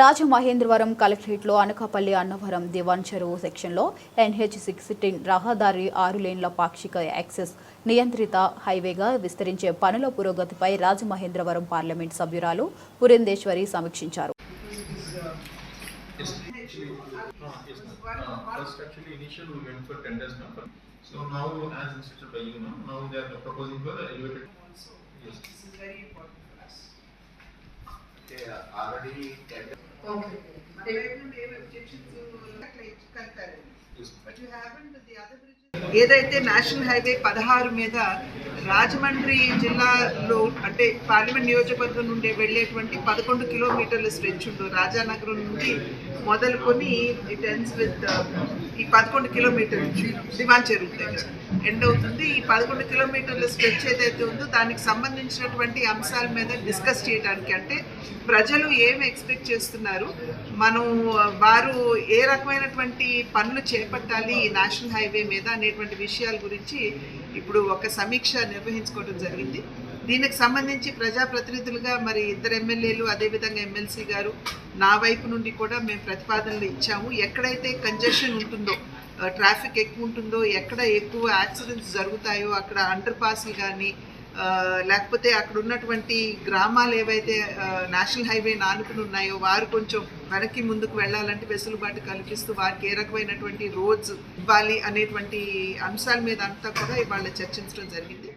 రాజమహేంద్రవరం కలెక్టరేట్లో అనకాపల్లి అన్నవరం దివాన్ చెరువు సెక్షన్లో ఎన్హెచ్ సిక్స్ టీన్ రహదారి ఆరు లేన్ల పాక్షిక యాక్సెస్ నియంత్రిత హైవేగా విస్తరించే పనుల పురోగతిపై రాజమహేంద్రవరం పార్లమెంట్ సభ్యురాలు పురేందేశ్వరి సమీక్షించారు. ఏదైతే నేషనల్ హైవే పదహారు మీద రాజమండ్రి జిల్లాలో అంటే పార్లమెంట్ నియోజకవర్గం నుండి వెళ్ళేటువంటి పదకొండు కిలోమీటర్ల స్ట్రెచ్ ఉందో రాజానగరం నుండి మొదలుకొని ఇట్ ఎండ్స్ విత్ ఈ పదకొండు కిలోమీటర్లు దివాన్ చెరువు దగ్గర. ఎండ్ అవుతుంది. ఈ పదకొండు కిలోమీటర్ల స్ట్రెచ్ ఏదైతే ఉందో దానికి సంబంధించినటువంటి అంశాల మీద డిస్కస్ చేయడానికి అంటే ప్రజలు ఏం ఎక్స్పెక్ట్ చేస్తున్నారు? మనం వారు ఏ రకమైనటువంటి పనులు చేపట్టాలి ఈ నేషనల్ హైవే మీద అనేటువంటి విషయాల గురించి ఇప్పుడు ఒక సమీక్ష నిర్వహించుకోవడం జరిగింది. దీనికి సంబంధించి ప్రజాప్రతినిధులుగా మరి ఇద్దరు ఎమ్మెల్యేలు అదేవిధంగా ఎమ్మెల్సీ గారు నా వైపు నుండి కూడా మేము ప్రతిపాదనలు ఇచ్చాము. ఎక్కడైతే కంజెషన్ ఉంటుందో ట్రాఫిక్ ఎక్కువ ఉంటుందో ఎక్కడ ఎక్కువ యాక్సిడెంట్స్ జరుగుతాయో అక్కడ అండర్ పాస్లు కానీ లేకపోతే అక్కడ ఉన్నటువంటి గ్రామాలు ఏవైతే నేషనల్ హైవే నానుకుని ఉన్నాయో వారు కొంచెం వెనక్కి ముందుకు వెళ్ళాలంటే వెసులుబాటు కల్పిస్తూ వారికి ఏ రకమైనటువంటి రోడ్స్ ఇవ్వాలి అనేటువంటి అంశాల మీద అంతా కూడా ఇవాళ చర్చించడం జరిగింది.